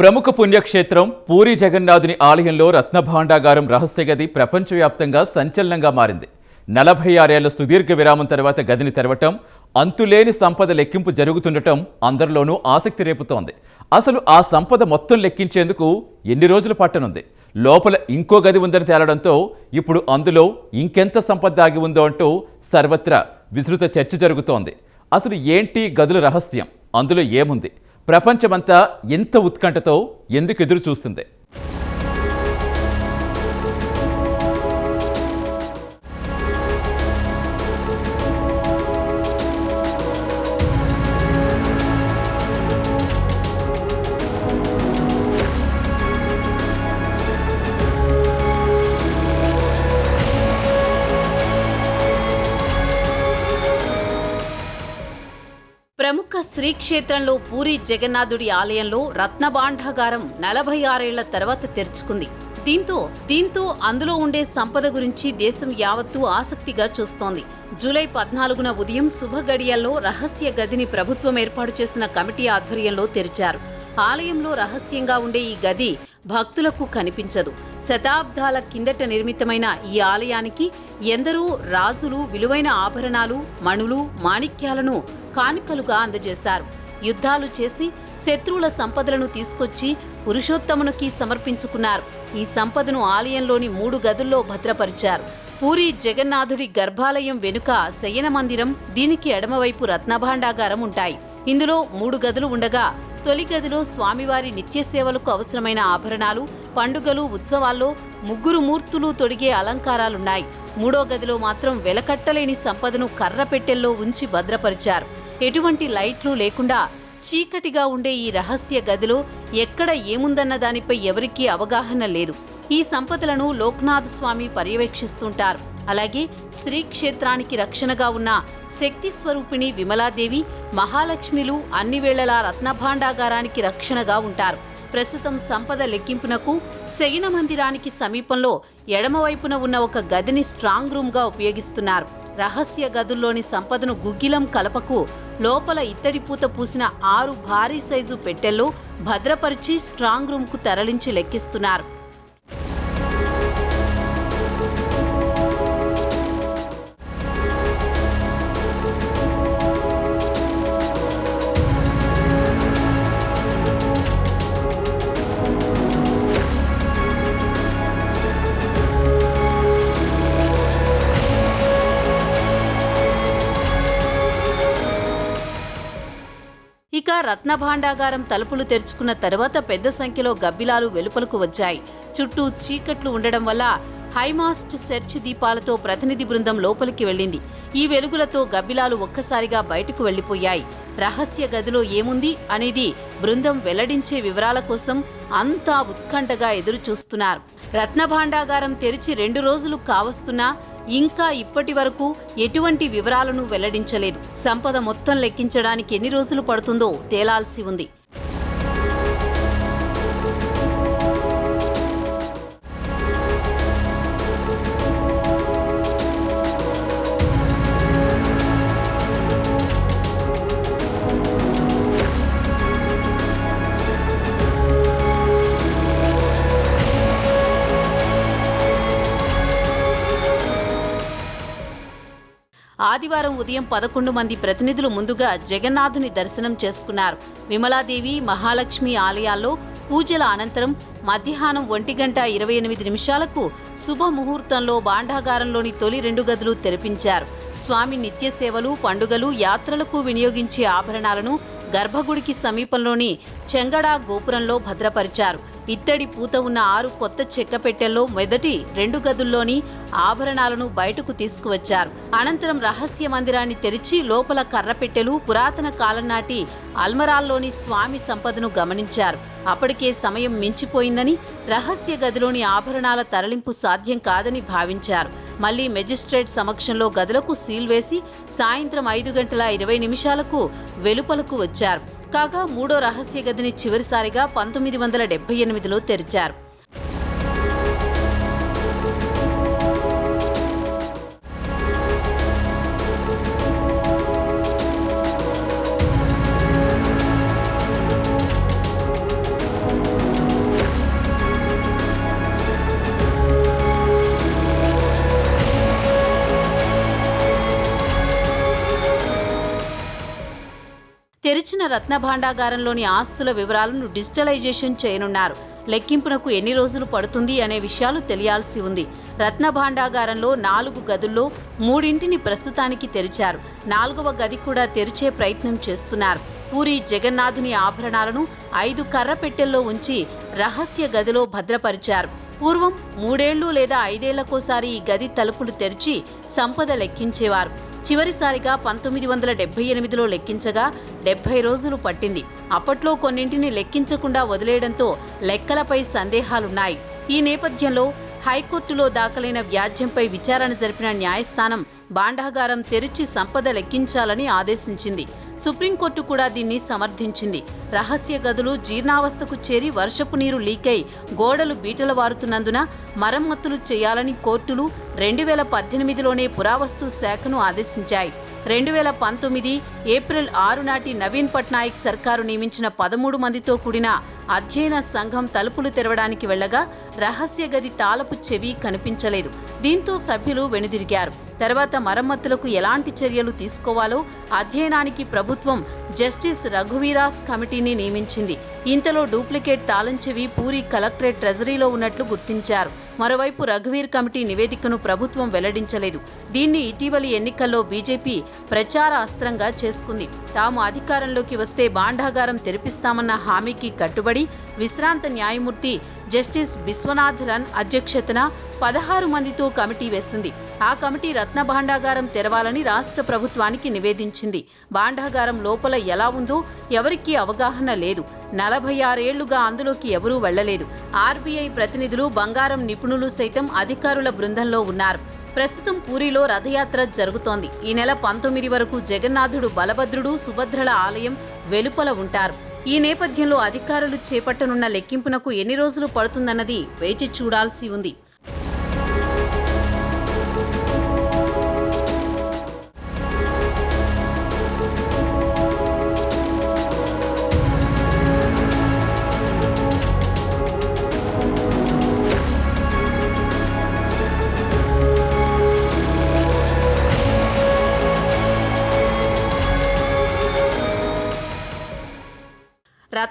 ప్రముఖ పుణ్యక్షేత్రం పూరి జగన్నాథుని ఆలయంలో రత్నభాండాగారం రహస్యగది ప్రపంచవ్యాప్తంగా సంచలనంగా మారింది. నలభై ఆరేళ్ళ సుదీర్ఘ విరామం తర్వాత గదిని తెరవటం అంతులేని సంపద లెక్కింపు జరుగుతుండటం అందరిలోనూ ఆసక్తి రేపుతోంది. అసలు ఆ సంపద మొత్తం లెక్కించేందుకు ఎన్ని రోజులు పట్టనుంది? లోపల ఇంకో గది ఉందని తేలడంతో ఇప్పుడు అందులో ఇంకెంత సంపద దాగి ఉందో అంటూ సర్వత్రా విస్తృత చర్చ జరుగుతోంది. అసలు ఏంటి గదుల రహస్యం? అందులో ఏముంది? ప్రపంచమంతా ఎంత ఉత్కంఠతో ఎందుకు ఎదురు చూస్తుంది శ్రీక్షేత్రంలో పూరి జగన్నాథుడి ఆలయంలో రత్నభాండాగారం నలభై ఆరేళ్ళ తర్వాత తెరుచుకుంది. దీంతో దీంతో అందులో ఉండే సంపద గురించి దేశం యావత్తూ ఆసక్తిగా చూస్తోంది. జూలై పద్నాలుగున ఉదయం శుభ గడియల్లో రహస్య గదిని ప్రభుత్వం ఏర్పాటు చేసిన కమిటీ ఆధ్వర్యంలో తెరిచారు. ఆలయంలో రహస్యంగా ఉండే ఈ గది భక్తులకు కనిపించదు. శతాబ్దాల కిందట నిర్మితమైన ఈ ఆలయానికి ఎందరో రాజులు విలువైన ఆభరణాలు మణులు మాణిక్యాలను కానుకలుగా అందజేశారు. యుద్ధాలు చేసి శత్రువుల సంపదలను తీసుకొచ్చి పురుషోత్తమునికి సమర్పించుకున్నారు. ఈ సంపదను ఆలయంలోని మూడు గదుల్లో భద్రపరిచారు. పూరి జగన్నాథుడి గర్భాలయం వెనుక శయన మందిరం దీనికి ఎడమవైపు రత్నభాండాగారం ఉంటాయి. ఇందులో మూడు గదులు ఉండగా తొలి గదిలో స్వామివారి నిత్య సేవలకు అవసరమైన ఆభరణాలు పండుగలు ఉత్సవాల్లో ముగ్గురు మూర్తులు తొడిగే అలంకారాలున్నాయి. మూడో గదిలో మాత్రం వెలకట్టలేని సంపదను కర్ర పెట్టెల్లో ఉంచి భద్రపరిచారు. ఎటువంటి లైట్లు లేకుండా చీకటిగా ఉండే ఈ రహస్య గదిలో ఎక్కడ ఏముందన్న దానిపై ఎవరికీ అవగాహన లేదు. ఈ సంపదలను లోక్నాథ్ స్వామి పర్యవేక్షిస్తుంటారు. అలాగే శ్రీ క్షేత్రానికి రక్షణగా ఉన్న శక్తి స్వరూపిణి విమలాదేవి మహాలక్ష్మిలు అన్ని వేళలా రత్నభాండాగారానికి రక్షణగా ఉంటారు. ప్రస్తుతం సంపద లెక్కింపునకు శయన మందిరానికి సమీపంలో ఎడమవైపున ఉన్న ఒక గదిని స్ట్రాంగ్ రూమ్గా ఉపయోగిస్తున్నారు. రహస్య గదుల్లోని సంపదను గుగ్గిలం కలపకు లోపల ఇత్తడి పూత పూసిన ఆరు భారీ సైజు పెట్టెల్లో భద్రపరిచి స్ట్రాంగ్ రూమ్కు తరలించి లెక్కిస్తున్నారు. రత్నభాండాగారం తలుపులు తెరుచుకున్న తర్వాత పెద్ద సంఖ్యలో గబ్బిలాలు వెలుపలకు వచ్చాయి. చుట్టూ చీకట్లు ఉండడం వల్ల హైమాస్ట్ సెర్చ్ దీపాలతో ప్రతినిధి బృందం లోపలికి వెళ్ళింది. ఈ వెలుగులతో గబ్బిలాలు ఒక్కసారిగా బయటకు వెళ్ళిపోయాయి రహస్య గదిలో ఏముంది అనేది బృందం వెల్లడించే వివరాల కోసం అంతా ఉత్కంఠగా ఎదురు చూస్తున్నారు రత్నభాండాగారం తెరిచి రెండు రోజులు కావస్తున్నా ఇంకా ఇప్పటి వరకు ఎటువంటి వివరాలను వెల్లడించలేదు. సంపద మొత్తం లెక్కించడానికి ఎన్ని రోజులు పడుతుందో తేలాల్సి ఉంది. ఆదివారం ఉదయం పదకొండు మంది ప్రతినిధులు ముందుగా జగన్నాథుని దర్శనం చేసుకున్నారు. విమలాదేవి మహాలక్ష్మి ఆలయాల్లో పూజల అనంతరం మధ్యాహ్నం ఒంటి గంట ఇరవై ఎనిమిది నిమిషాలకు శుభ ముహూర్తంలో బాండాగారంలోని తొలి రెండు గదులు తెరిపించారు. స్వామి నిత్య సేవలు పండుగలు యాత్రలకు వినియోగించే ఆభరణాలను గర్భగుడికి సమీపంలోని చెంగడా గోపురంలో భద్రపరిచారు. ఇత్తడి పూత ఉన్న ఆరు కొత్త చెక్క పెట్టెల్లో మొదటి రెండు గదుల్లోని ఆభరణాలను బయటకు తీసుకువచ్చారు. అనంతరం రహస్య మందిరాన్ని తెరిచి లోపల కర్రపెట్టెలు పురాతన కాలం నాటి అల్మరాల్లోని స్వామి సంపదను గమనించారు. అప్పటికే సమయం మించిపోయిందని రహస్య గదిలోని ఆభరణాల తరలింపు సాధ్యం కాదని భావించారు. మళ్ళీ మెజిస్ట్రేట్ సమక్షంలో గదులకు సీల్ వేసి సాయంత్రం ఐదు గంటల ఇరవై నిమిషాలకు వెలుపలకు వచ్చారు. కాగా మూడో రహస్య గదిని చివరిసారిగా పంతొమ్మిది వందల డెబ్బై ఎనిమిదిలో తెరిచారు. తెరిచిన రత్న భాండాగారంలోని ఆస్తుల వివరాలను డిజిటలైజేషన్ చేయనున్నారు. లెక్కింపునకు ఎన్ని రోజులు పడుతుంది అనే విషయాలు తెలియాల్సి ఉంది. రత్న భాండాగారంలో నాలుగు గదుల్లో మూడింటిని ప్రస్తుతానికి తెరిచారు. నాలుగవ గది కూడా తెరిచే ప్రయత్నం చేస్తున్నారు. పూరి జగన్నాథుని ఆభరణాలను ఐదు కర్ర పెట్టెల్లో ఉంచి రహస్య గదిలో భద్రపరిచారు. పూర్వం మూడేళ్ళు లేదా ఐదేళ్ళకోసారి ఈ గది తలుపులు తెరిచి సంపద లెక్కించేవారు. చివరిసారిగా పంతొమ్మిది వందల డెబ్బై ఎనిమిదిలో లెక్కించగా డెబ్బై రోజులు పట్టింది. అప్పట్లో కొన్నింటిని లెక్కించకుండా వదిలేయడంతో లెక్కలపై సందేహాలున్నాయి. ఈ నేపథ్యంలో హైకోర్టులో దాఖలైన వ్యాజ్యంపై విచారణ జరిపిన న్యాయస్థానం భాండాగారం తెరిచి సంపద లెక్కించాలని ఆదేశించింది. సుప్రీంకోర్టు కూడా దీన్ని సమర్థించింది. రహస్య గదులు జీర్ణావస్థకు చేరి వర్షపు నీరు లీకై గోడలు బీటలు వారుతున్నందున మరమ్మతులు చేయాలని కోర్టులు రెండు వేల పద్దెనిమిదిలోనే పురావస్తు శాఖను ఆదేశించాయి. రెండు వేల పంతొమ్మిది ఏప్రిల్ ఆరు నాటి నవీన్ పట్నాయక్ సర్కారు నియమించిన పదమూడు మందితో కూడిన అధ్యయన సంఘం తలుపులు తెరవడానికి వెళ్ళగా రహస్య గది తాళపు చెవి కనిపించలేదు. దీంతో సభ్యులు వెనుదిరిగారు. తర్వాత మరమ్మతులకు ఎలాంటి చర్యలు తీసుకోవాలో అధ్యయనానికి ప్రభుత్వం జస్టిస్ రఘువీరాస్ కమిటీని నియమించింది. ఇంతలో డూప్లికేట్ తాళం చెవి పూరి కలెక్టరేట్ ట్రెజరీలో ఉన్నట్లు గుర్తించారు. మరోవైపు రఘువీర్ కమిటీ నివేదికను ప్రభుత్వం వెల్లడించలేదు. దీన్ని ఇటీవలి ఎన్నికల్లో బీజేపీ ప్రచార అస్త్రంగా చేసుకుంది. తాము అధికారంలోకి వస్తే బాండాగారం తెరిపిస్తామన్న హామీకి కట్టుబడి విశ్రాంత న్యాయమూర్తి జస్టిస్ విశ్వనాథరన్ అధ్యక్షతన పదహారు మందితో కమిటీ వేసింది. ఆ కమిటీ రత్న భాండాగారం తెరవాలని రాష్ట్ర ప్రభుత్వానికి నివేదించింది. భాండాగారం లోపల ఎలా ఉందో ఎవరికీ అవగాహన లేదు. నలభై ఆరేళ్ళుగా అందులోకి ఎవరూ వెళ్ళలేదు ఆర్బీఐ ప్రతినిధులు బంగారం నిపుణులు సైతం అధికారుల బృందంలో ఉన్నారు. ప్రస్తుతం పూరిలో రథయాత్ర జరుగుతోంది. ఈ నెల పంతొమ్మిది వరకు జగన్నాథుడు బలభద్రుడు సుభద్రల ఆలయం వెలుపల ఉంటారు. ఈ నేపథ్యంలో అధికారులు చేపట్టనున్న లెక్కింపునకు ఎన్ని రోజులు పడుతుందన్నది వేచి చూడాల్సి ఉంది.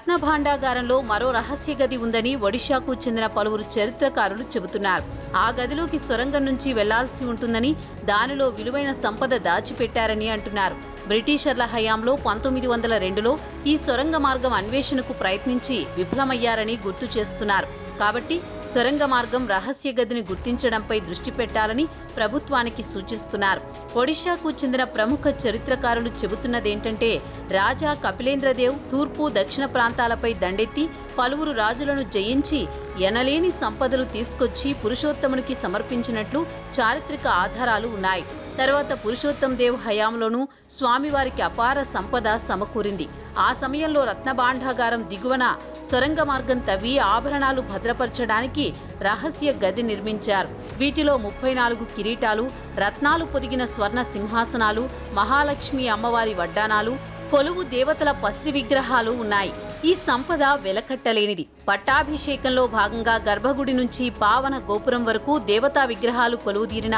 రత్న భాండాగారంలో మరో రహస్య గది ఉందని ఒడిశాకు చెందిన పలువురు చరిత్రకారులు చెబుతున్నారు. ఆ గదిలోకి సొరంగం నుంచి వెళ్ళాల్సి ఉంటుందని దానిలో విలువైన సంపద దాచిపెట్టారని అంటున్నారు. బ్రిటిషర్ల హయాంలో పంతొమ్మిది వందల రెండులో ఈ సొరంగ మార్గం అన్వేషణకు ప్రయత్నించి విఫలమయ్యారని గుర్తు చేస్తున్నారు. కాబట్టి సొరంగ మార్గం రహస్య గదిని గుర్తించడంపై దృష్టి పెట్టాలని ప్రభుత్వానికి సూచిస్తున్నారు. ఒడిశాకు చెందిన ప్రముఖ చరిత్రకారులు చెబుతున్నదేంటంటే రాజా కపిలేంద్రదేవ్ తూర్పు దక్షిణ ప్రాంతాలపై దండెత్తి పలువురు రాజులను జయించి ఎనలేని సంపదలు తీసుకొచ్చి పురుషోత్తమునికి సమర్పించినట్లు చారిత్రక ఆధారాలు ఉన్నాయి. తర్వాత పురుషోత్తం దేవ్ హయాంలోనూ స్వామివారికి అపార సంపద సమకూరింది. ఆ సమయంలో రత్నభాండాగారం దిగువన సొరంగ మార్గం తవ్వి ఆభరణాలు భద్రపరచడానికి రహస్య గది నిర్మించారు. వీటిలో ముప్పై నాలుగు కిరీటాలు రత్నాలు పొదిగిన స్వర్ణ సింహాసనాలు మహాలక్ష్మి అమ్మవారి వడ్డానాలు కొలువు దేవతల పసిడి విగ్రహాలు ఉన్నాయి. ఈ సంపద వెలకట్టలేనిది. పట్టాభిషేకంలో భాగంగా గర్భగుడి నుంచి పావన గోపురం వరకు దేవతా విగ్రహాలు కొలువుదీరిన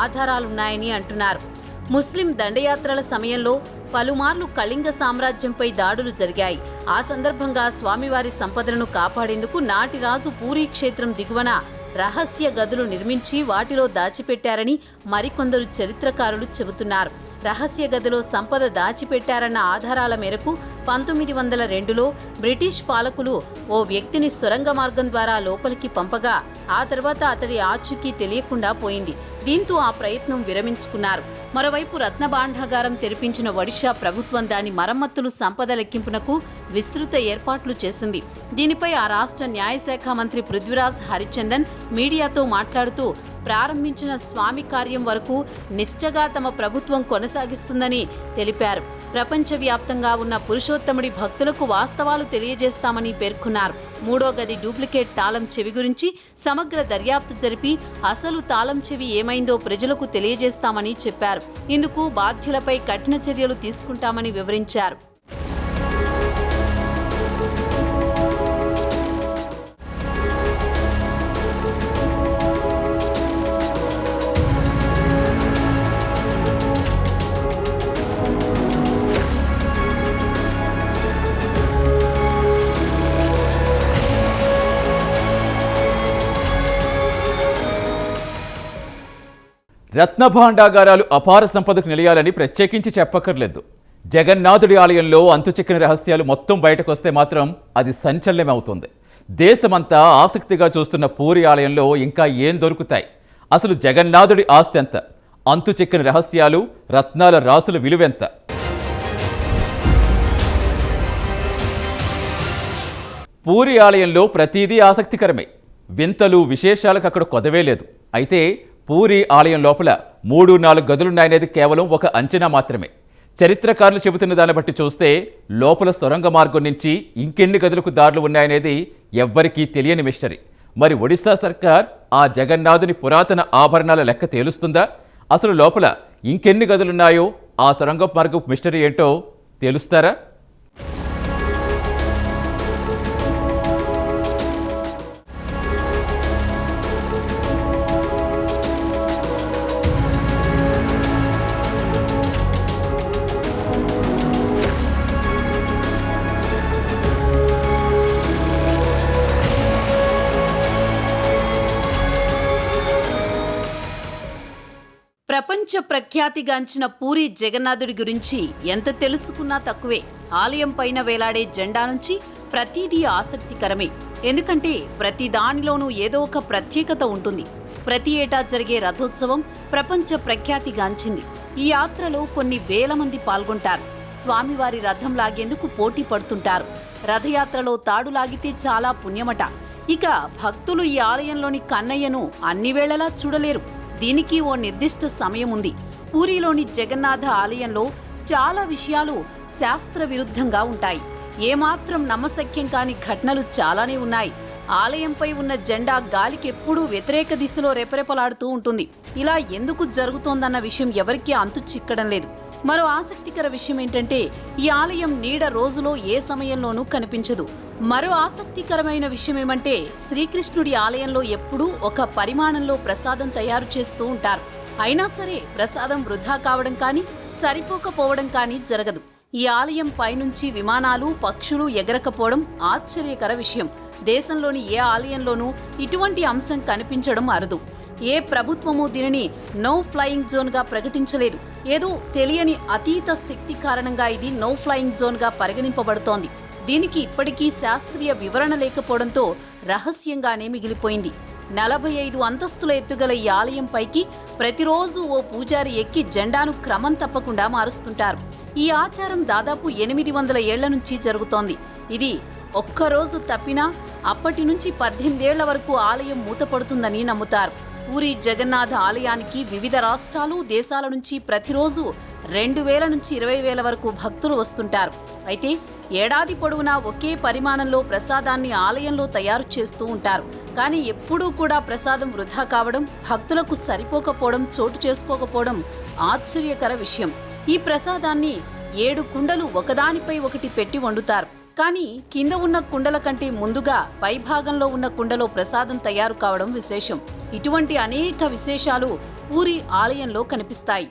ఆధారాలున్నాయని అంటున్నారు. ముస్లిం దండయాత్రల సమయంలో పలుమార్లు కళింగ సామ్రాజ్యంపై దాడులు జరిగాయి. ఆ సందర్భంగా స్వామివారి సంపదలను కాపాడేందుకు నాటి రాజు పూరీ క్షేత్రం దిగువన రహస్య గదులు నిర్మించి వాటిలో దాచిపెట్టారని మరికొందరు చరిత్రకారులు చెబుతున్నారు. రహస్య గదిలో సంపద దాచిపెట్టారన్న ఆధారాల మేరకు పంతొమ్మిది వందల రెండులో బ్రిటిష్ పాలకులు ఓ వ్యక్తిని సొరంగ మార్గం ద్వారా లోపలికి పంపగా ఆ తర్వాత అతడి ఆచూకీ తెలియకుండా పోయింది. దీంతో ఆ ప్రయత్నం విరమించుకున్నారు. మరోవైపు రత్నభాండాగారం తెరిపించిన ఒడిషా ప్రభుత్వం దాని మరమ్మతులు సంపద లెక్కింపునకు విస్తృత ఏర్పాట్లు చేసింది. దీనిపై ఆ రాష్ట్ర న్యాయశాఖ మంత్రి పృథ్వీరాజ్ హరిచందన్ మీడియాతో మాట్లాడుతూ ప్రారంభించిన స్వామి కార్యం వరకు నిష్ఠగా తమ ప్రభుత్వం కొనసాగిస్తుందని తెలిపారు. ప్రపంచవ్యాప్తంగా ఉన్న పురుషోత్తముడి భక్తులకు వాస్తవాలు తెలియజేస్తామని పేర్కొన్నారు. మూడో గది డూప్లికేట్ తాళం చెవి గురించి సమగ్ర దర్యాప్తు జరిపి అసలు తాళం చెవి ఏమైందో ప్రజలకు తెలియజేస్తామని చెప్పారు. ఇందుకు బాధ్యులపై కఠిన చర్యలు తీసుకుంటామని వివరించారు. రత్నభాండాగారాలు అపార సంపదకు నిలయాలని ప్రత్యేకించి చెప్పక్కర్లేదు. జగన్నాథుడి ఆలయంలో అంతుచిక్కని రహస్యాలు మొత్తం బయటకు వస్తే మాత్రం అది సంచలనమవుతుంది. దేశమంతా ఆసక్తిగా చూస్తున్న పూరి ఆలయంలో ఇంకా ఏం దొరుకుతాయి? అసలు జగన్నాథుడి ఆస్తి ఎంత? అంతుచిక్కని రహస్యాలు రత్నాల రాసుల విలువెంత? పూరి ఆలయంలో ప్రతిదీ ఆసక్తికరమే. వింతలు విశేషాలకు అక్కడ కొదవే లేదు. అయితే పూరి ఆలయం లోపల మూడు నాలుగు గదులున్నాయనేది కేవలం ఒక అంచనా మాత్రమే. చరిత్రకారులు చెబుతున్న దాన్ని బట్టి చూస్తే లోపల సొరంగ మార్గం నుంచి ఇంకెన్ని గదులకు దారులు ఉన్నాయనేది ఎవ్వరికీ తెలియని మిస్టరీ. మరి ఒడిశా సర్కార్ ఆ జగన్నాథుని పురాతన ఆభరణాల లెక్క తేలుస్తుందా? అసలు లోపల ఇంకెన్ని గదులున్నాయో ఆ సొరంగ మార్గపు మిస్టరీ ఏంటో తెలుస్తారా? ప్రపంచ ప్రఖ్యాతిగాంచిన పూరి జగన్నాథుడి గురించి ఎంత తెలుసుకున్నా తక్కువే. ఆలయం పైన వేలాడే జెండా నుంచి ప్రతిదీ ఆసక్తికరమే. ఎందుకంటే ప్రతి దానిలోనూ ఏదో ఒక ప్రత్యేకత ఉంటుంది. ప్రతి ఏటా జరిగే రథోత్సవం ప్రపంచ ప్రఖ్యాతిగాంచింది ఈ యాత్రలో కొన్ని వేల మంది పాల్గొంటారు. స్వామివారి రథం లాగేందుకు పోటీ పడుతుంటారు. రథయాత్రలో తాడు లాగితే చాలా పుణ్యమట. ఇక భక్తులు ఈ ఆలయంలోని కన్నయ్యను అన్ని వేళలా చూడలేరు. దీనికి ఓ నిర్దిష్ట సమయం ఉంది. పూరిలోని జగన్నాథ ఆలయంలో చాలా విషయాలు శాస్త్ర విరుద్ధంగా ఉంటాయి. ఏమాత్రం నమ్మశక్యం కాని ఘటనలు చాలానే ఉన్నాయి. ఆలయంపై ఉన్న జెండా గాలికి ఎప్పుడూ వ్యతిరేక దిశలో రెపరెపలాడుతూ ఉంటుంది. ఇలా ఎందుకు జరుగుతోందన్న విషయం ఎవరికీ అంతు చిక్కడం లేదు. మరో ఆసక్తికర విషయం ఏంటంటే ఈ ఆలయం నీడ రోజులో ఏ సమయంలోనూ కనిపించదు. మరో ఆసక్తికరమైన విషయం ఏమంటే శ్రీకృష్ణుడి ఆలయంలో ఎప్పుడూ ఒక పరిమాణంలో ప్రసాదం తయారు చేస్తూ ఉంటారు. అయినా సరే ప్రసాదం వృధా కావడం కానీ సరిపోకపోవడం కానీ జరగదు. ఈ ఆలయం పైనుంచి విమానాలు పక్షులు ఎగరకపోవడం ఆశ్చర్యకర విషయం. దేశంలోని ఏ ఆలయంలోనూ ఇటువంటి అంశం కనిపించడం అరుదు. ఏ ప్రభుత్వము దీనిని నో ఫ్లయింగ్ జోన్గా ప్రకటించలేదు. ఏదో తెలియని అతీత శక్తి కారణంగా ఇది నో ఫ్లయింగ్ జోన్గా పరిగణింపబడుతోంది. దీనికి ఇప్పటికీ శాస్త్రీయ వివరణ లేకపోవడంతో రహస్యంగానే మిగిలిపోయింది. నలభై ఐదు అంతస్తుల ఎత్తుగల ఈ ఆలయం పైకి ప్రతిరోజు ఓ పూజారి ఎక్కి జెండాను క్రమం తప్పకుండా మారుస్తుంటారు. ఈ ఆచారం దాదాపు ఎనిమిది వందల ఏళ్ళ నుంచి జరుగుతోంది. ఇది ఒక్కరోజు తప్పినా అప్పటి నుంచి పద్దెనిమిదేళ్ళ వరకు ఆలయం మూతపడుతుందని నమ్ముతారు. పూరి జగన్నాథ ఆలయానికి వివిధ రాష్ట్రాలు దేశాల నుంచి ప్రతిరోజు రెండు వేల నుంచి ఇరవై వేల వరకు భక్తులు వస్తుంటారు. అయితే ఏడాది పొడవునా ఒకే పరిమాణంలో ప్రసాదాన్ని ఆలయంలో తయారు చేస్తూ ఉంటారు. కానీ ఎప్పుడూ కూడా ప్రసాదం వృధా కావడం భక్తులకు సరిపోకపోవడం చోటు చేసుకోకపోవడం ఆశ్చర్యకర విషయం. ఈ ప్రసాదాన్ని ఏడు కుండలు ఒకదానిపై ఒకటి పెట్టి వండుతారు. కానీ కింద ఉన్న కుండల కంటే ముందుగా పైభాగంలో ఉన్న కుండలో ప్రసాదం తయారు కావడం విశేషం. ఇటువంటి అనేక విశేషాలు పూరి ఆలయంలో కనిపిస్తాయి.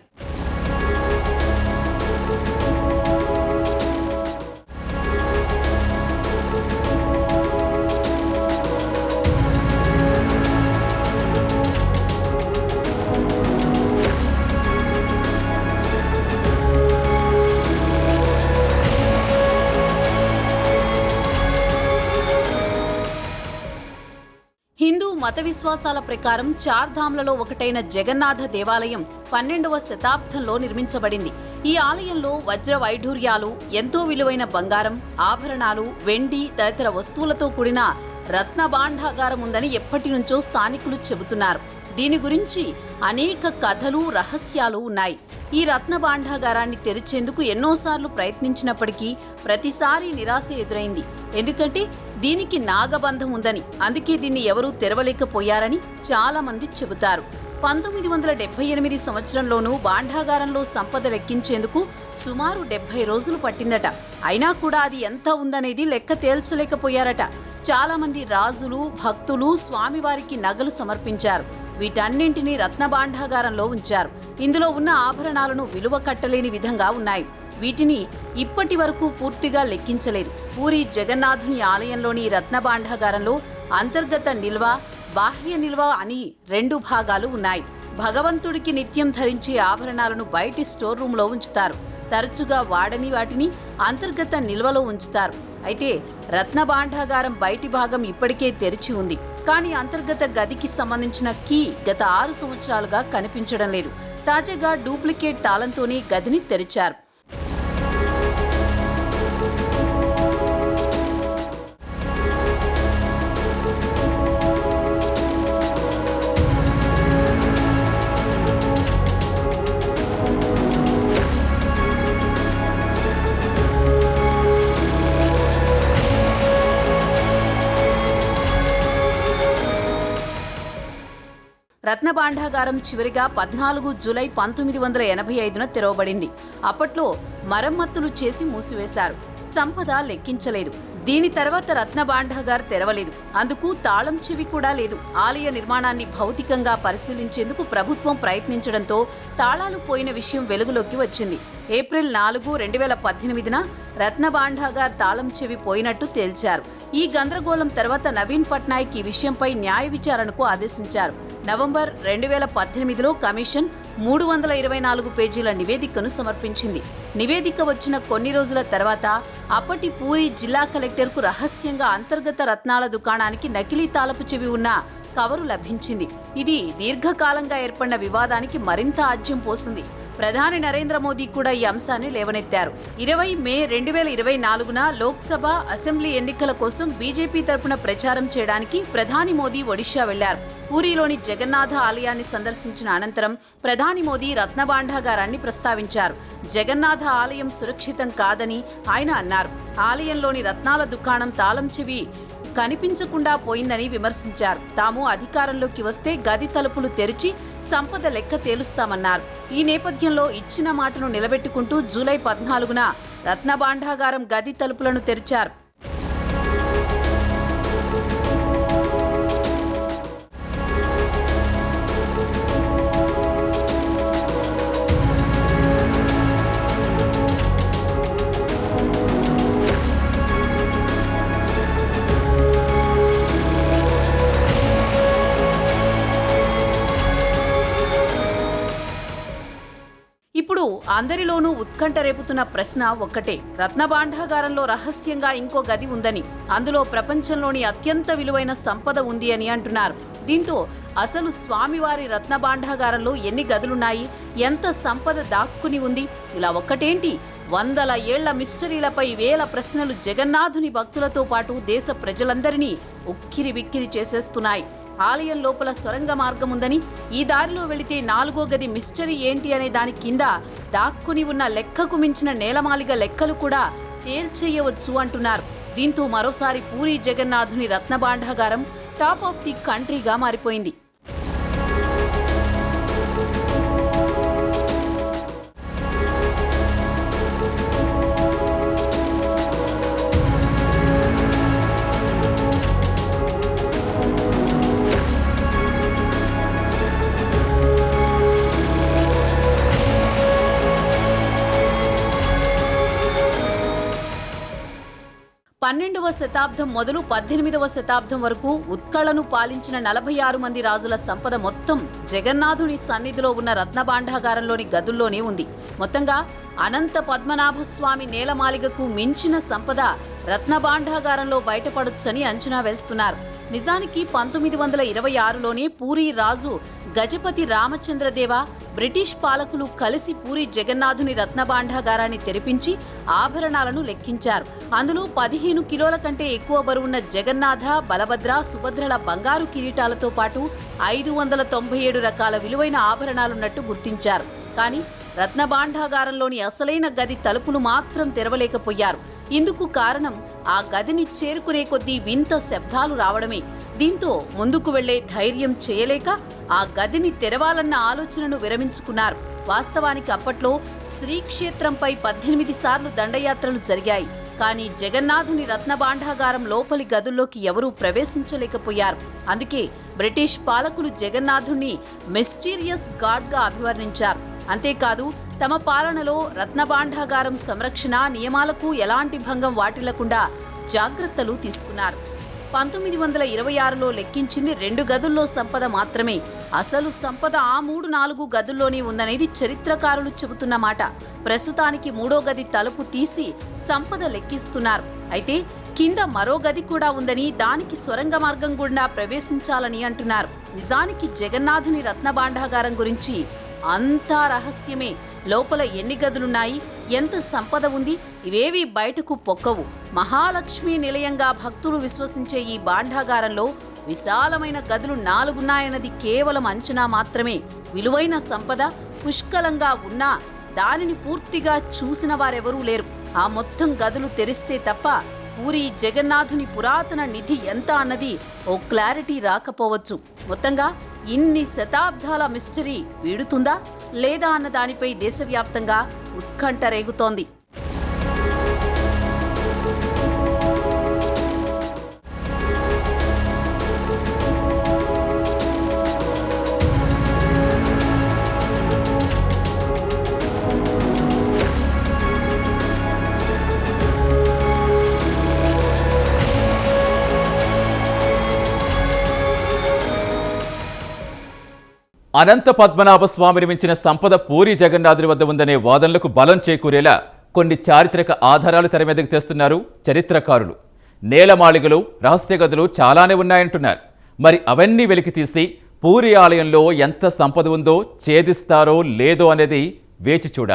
మత విశ్వాసాల ప్రకారం చార్ధామ్లలో ఒకటైన జగన్నాథ దేవాలయం పన్నెండవ శతాబ్దంలో నిర్మించబడింది. ఈ ఆలయంలో వజ్ర వైఢూర్యాలు ఎంతో విలువైన బంగారం ఆభరణాలు వెండి తదితర వస్తువులతో కూడిన రత్నభాండాగారం ఉందని ఎప్పటి నుంచో స్థానికులు చెబుతున్నారు. దీని గురించి అనేక కథలు రహస్యాలు ఉన్నాయి. ఈ రత్న భాండాగారాన్ని తెరిచేందుకు ఎన్నోసార్లు ప్రయత్నించినప్పటికీ ప్రతిసారి నిరాశ ఎదురైంది. ఎందుకంటే దీనికి నాగబంధం ఉందని అందుకే దీన్ని ఎవరూ తెరవలేకపోయారని చాలామంది చెబుతారు. పంతొమ్మిది వందల డెబ్బై ఎనిమిది సంవత్సరంలోనూ భాండాగారంలో సంపద లెక్కించేందుకు సుమారు డెబ్బై రోజులు పట్టిందట. అయినా కూడా అది ఎంత ఉందనేది లెక్క తేల్చలేకపోయారట. చాలామంది రాజులు భక్తులు స్వామివారికి నగలు సమర్పించారు. వీటన్నింటినీ రత్న భాండాగారంలో ఉంచారు. ఇందులో ఉన్న ఆభరణాలను విలువ కట్టలేని విధంగా ఉన్నాయి. వీటిని ఇప్పటి వరకు పూర్తిగా లెక్కించలేదు. పూరి జగన్నాథుని ఆలయంలోని ఈ రత్న భాండాగారంలో అంతర్గత నిల్వ బాహ్య నిల్వ అని రెండు భాగాలు ఉన్నాయి. భగవంతుడికి నిత్యం ధరించే ఆభరణాలను బయటి స్టోర్ రూంలో ఉంచుతారు. తరచుగా వాడని వాటిని అంతర్గత నిల్వలో ఉంచుతారు. అయితే రత్న భాండాగారం బయటి భాగం ఇప్పటికే తెరిచి ఉంది. కానీ అంతర్గత గదికి సంబంధించిన కీ గత ఆరు సంవత్సరాలుగా కనిపించడం లేదు. తాజాగా డూప్లికేట్ తాళంతోనే గదిని తెరిచారు. భాండాగారం చివరిగా పద్నాలుగు జూలై పంతొమ్మిది వందల ఎనభై ఐదున తెరవబడింది. అప్పట్లో మరమ్మతులు చేసి మూసివేశారు. సంపద లెక్కించలేదు. దీని తర్వాత రత్న భాండాగార్ తెరవలేదు. అందుకు తాళం చెవి కూడా లేదు. ఆలయ నిర్మాణాన్ని భౌతికంగా పరిశీలించేందుకు ప్రభుత్వం ప్రయత్నించడంతో తాళాలు పోయిన విషయం వెలుగులోకి వచ్చింది. ఏప్రిల్ నాలుగు రెండు వేల పద్దెనిమిదిన రత్న భాండాగార్ తాళం చెవి పోయినట్టు తేల్చారు. ఈ గందరగోళం తర్వాత నవీన్ పట్నాయక్ ఈ విషయంపై న్యాయ విచారణకు ఆదేశించారు. నవంబర్ రెండు వేల పద్దెనిమిదిలో కమిషన్ మూడు వందల ఇరవై నాలుగు పేజీల నివేదికను సమర్పించింది. నివేదిక వచ్చిన కొన్ని రోజుల తర్వాత అప్పటి పూరి జిల్లా కలెక్టర్కు రహస్యంగా అంతర్గత రత్నాల దుకాణానికి నకిలీ తాళపు చెవి ఉన్న కవరు లభించింది. ఇది దీర్ఘకాలంగా ఏర్పడిన వివాదానికి మరింత ఆజ్యం పోసింది. ప్రధాని నరేంద్ర మోదీ కూడా ఈ అంశాన్ని లేవనెత్తారు. ఇరవై మే రెండు వేల ఇరవై నాలుగున లోక్సభ అసెంబ్లీ ఎన్నికల కోసం బీజేపీ తరపున ప్రచారం చేయడానికి ప్రధాని మోదీ ఒడిషా వెళ్ళారు. పూరిలోని జగన్నాథ ఆలయాన్ని సందర్శించిన అనంతరం ప్రధాని మోదీ రత్నభాండాగారాన్ని ప్రస్తావించారు. జగన్నాథ ఆలయం సురక్షితం కాదని ఆయన అన్నారు. ఆలయంలోని రత్నాల దుకాణం తాళం చెవి కనిపించకుండా పోయిందని విమర్శించారు. తాము అధికారంలోకి వస్తే గది తలుపులు తెరిచి సంపద లెక్క తేలుస్తామన్నారు. ఈ నేపథ్యంలో ఇచ్చిన మాటను నిలబెట్టుకుంటూ జూలై పద్నాలుగున రత్నభాండాగారం గది తలుపులను తెరిచారు. అందరిలోనూ ఉత్కంఠ రేపుతున్న ప్రశ్న ఒక్కటే. రత్నభాండాగారంలో రహస్యంగా ఇంకో గది ఉందని అందులో ప్రపంచంలోని అత్యంత విలువైన సంపద ఉంది అని అంటున్నారు. దీంతో అసలు స్వామివారి రత్నభాండాగారంలో ఎన్ని గదులున్నాయి? ఎంత సంపద దాక్కుని ఉంది? ఇలా ఒక్కటేంటి? వందల ఏళ్ళ మిస్టరీలపై వేల ప్రశ్నలు జగన్నాథుని భక్తులతో పాటు దేశ ప్రజలందరినీ ఉక్కిరి బిక్కిరి చేసేస్తున్నాయి. ఆలయం లోపల సొరంగ మార్గం ఉందని ఈ దారిలో వెళితే నాలుగో గది మిస్టరీ ఏంటి అనే దాని కింద దాక్కుని ఉన్న లెక్కకు మించిన నేలమాలిగ లెక్కలు కూడా తేల్చేయవచ్చు అంటున్నారు. దీంతో మరోసారి పూరి జగన్నాథుని రత్నభాండాగారం టాప్ ఆఫ్ ది కంట్రీగా మారిపోయింది. పన్నెండవ శతాబ్దం మొదలు పద్దెనిమిదవ శతాబ్దం వరకు ఉత్కళను పాలించిన నలభై ఆరు మంది రాజుల సంపద మొత్తం జగన్నాథుని సన్నిధిలో ఉన్న రత్నభాండాగారంలోని గదుల్లోనే ఉంది. మొత్తంగా అనంత పద్మనాభస్వామి నేలమాలికకు నేలమాలిగకు మించిన సంపద రత్నభాండాగారంలో బయటపడొచ్చని అంచనా వేస్తున్నారు. నిజానికి పంతొమ్మిది వందల ఇరవై ఆరులోనే పూరి రాజు గజపతి రామచంద్రదేవ బ్రిటిష్ పాలకులు కలిసి పూరి జగన్నాథుని రత్నభాండాగారాన్ని తెరిపించి ఆభరణాలను లెక్కించారు. అందులో పదిహేను కిలోల కంటే ఎక్కువ బరువున్న జగన్నాథ బలభద్ర సుభద్రల బంగారు కిరీటాలతో పాటు ఐదు వందల తొంభై ఏడు రకాల విలువైన ఆభరణాలున్నట్టు గుర్తించారు. కానీ రత్నభాండాగారంలోని అసలైన గది తలుపులు మాత్రం తెరవలేకపోయారు. ఇందుకు కారణం ఆ గదిని చేరుకునే కొద్దీ వింత శబ్దాలు రావడమే. దీంతో ముందుకు వెళ్ళే ధైర్యం చేయలేక ఆ గదిని తెరవాలన్న ఆలోచనను విరమించుకున్నారు. వాస్తవానికి అప్పట్లో శ్రీక్షేత్రంపై పద్దెనిమిది సార్లు దండయాత్రలు జరిగాయి. కానీ జగన్నాథుని రత్నభాండాగారం లోపలి గదుల్లోకి ఎవరూ ప్రవేశించలేకపోయారు. అందుకే బ్రిటిష్ పాలకులు జగన్నాథుణ్ణి మిస్టీరియస్ గాడ్గా అభివర్ణించారు. అంతేకాదు తమ పాలనలో రత్నభాండాగారం సంరక్షణ నియమాలకు ఎలాంటి భంగం వాటిల్లకుండా జాగ్రత్తలు తీసుకున్నారు. పంతొమ్మిది వందల ఇరవై ఆరులో లెక్కించింది రెండు గదుల్లో సంపద మాత్రమే. అసలు సంపద ఆ మూడు నాలుగు గదుల్లోనే ఉందనేది చరిత్రకారులు చెబుతున్న మాట. ప్రస్తుతానికి మూడో గది తలుపు తీసి సంపద లెక్కిస్తున్నారు. అయితే కింద మరో గది కూడా ఉందని దానికి సొరంగ మార్గం గుండా ప్రవేశించాలని అంటున్నారు. నిజానికి జగన్నాథుని రత్నభాండాగారం గురించి అంతా రహస్యమే. లోపల ఎన్ని గదులున్నాయి? ఎంత సంపద ఉంది? ఇవేవి బయటకు పొక్కవు. మహాలక్ష్మి నిలయంగా భక్తులు విశ్వసించే ఈ భాండాగారంలో విశాలమైన గదులు నాలుగున్నాయన్నది కేవలం అంచనా మాత్రమే. విలువైన సంపద పుష్కలంగా ఉన్నా దానిని పూర్తిగా చూసిన వారెవరూ లేరు. ఆ మొత్తం గదులు తెరిస్తే తప్ప పూరి జగన్నాథుని పురాతన నిధి ఎంత అన్నది ఓ క్లారిటీ రాకపోవచ్చు. మొత్తంగా ఇన్ని శతాబ్దాల మిస్టరీ వీడుతుందా లేదా అన్న దానిపై దేశవ్యాప్తంగా ఉత్కంఠ రేగుతోంది. అనంత పద్మనాభ స్వామిని మించిన సంపద పూరి జగన్నాథుని వద్ద ఉందనే వాదనలకు బలం చేకూరేలా కొన్ని చారిత్రక ఆధారాలు తెర మీదకు తెస్తున్నారు చరిత్రకారులు. నేలమాళిగలు రహస్య గదులు చాలానే ఉన్నాయంటున్నారు. మరి అవన్నీ వెలికి తీసి పూరి ఆలయంలో ఎంత సంపద ఉందో ఛేదిస్తారో లేదో అనేది వేచి చూడాలి.